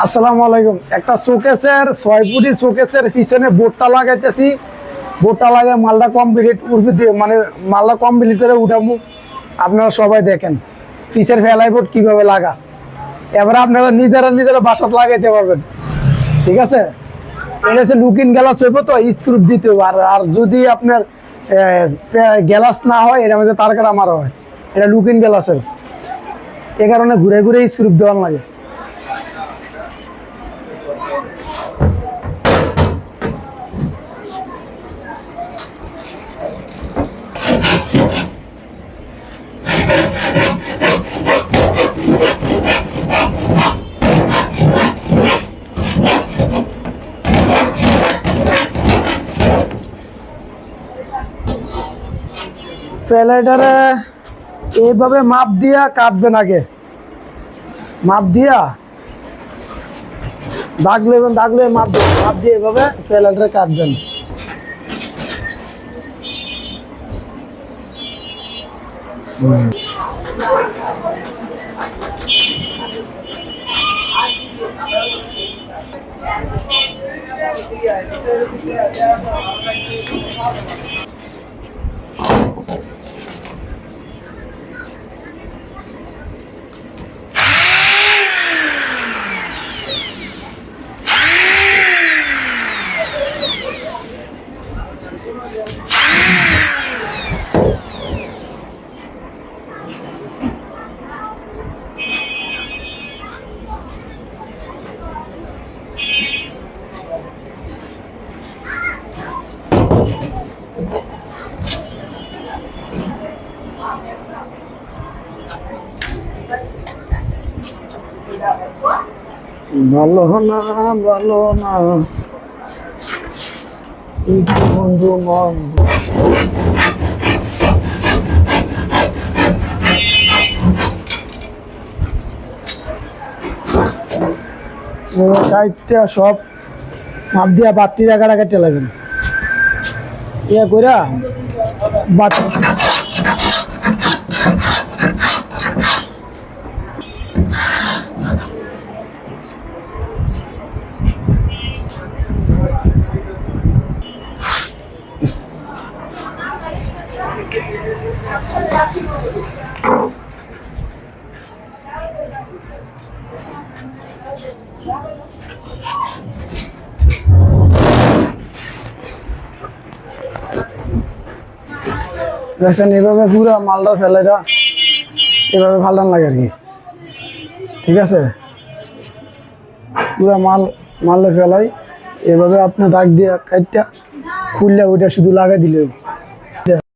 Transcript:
আসসালামু আলাইকুম। একটা শোকেসের, ছয় ফুটি শোকেসের পিছনে বোর্ডটা লাগাইতেছি। বোর্ডটা লাগাই মালটা কমপ্লিট উঠবে দিয়ে মানে মালটা কমপ্লিট করে উঠাবো আপনারা সবাই দেখেন, পিছের ফেলাই বোর্ড কীভাবে লাগা। এবার আপনারা নিজেরা নিজেরা বাসাত লাগাইতে পারবেন। ঠিক আছে? এটা হচ্ছে লুকিং গ্যালাস হইব তো স্ক্রু দিতে হবে আর আর যদি আপনার গ্যালাস না হয় এটার মধ্যে তার কাটা মারা হয়। এটা লুকিং গ্যালাসের এ কারণে ঘুরে ঘুরে স্ক্রু দেওয়ার লাগে। ফেলাইটারে এইভাবে মাপ দিয়া কাটবেন আগে। মাপ দিয়া। দাগ লেবেন দাগ লেবে মাপ দিয়ে মাপ দিয়ে এভাবে ফেলাইটারে কাটবেন। ভালো না ভালো না। বন্ধু মন কাইটটা সব মাপ দিয়া বাতি জায়গাটা কেটে লাগবেন ইয়া কইরা বাতি দেখছেন, এভাবে পুরো মালটা ফেলাইটা এভাবে ফাল্টান লাগে আর কি ঠিক আছে পুরা মাল মালে ফেলাই, এভাবে আপনি দাগ দিয়ে কাইটটা খুললে ওইটা শুধু লাগাই দিলে।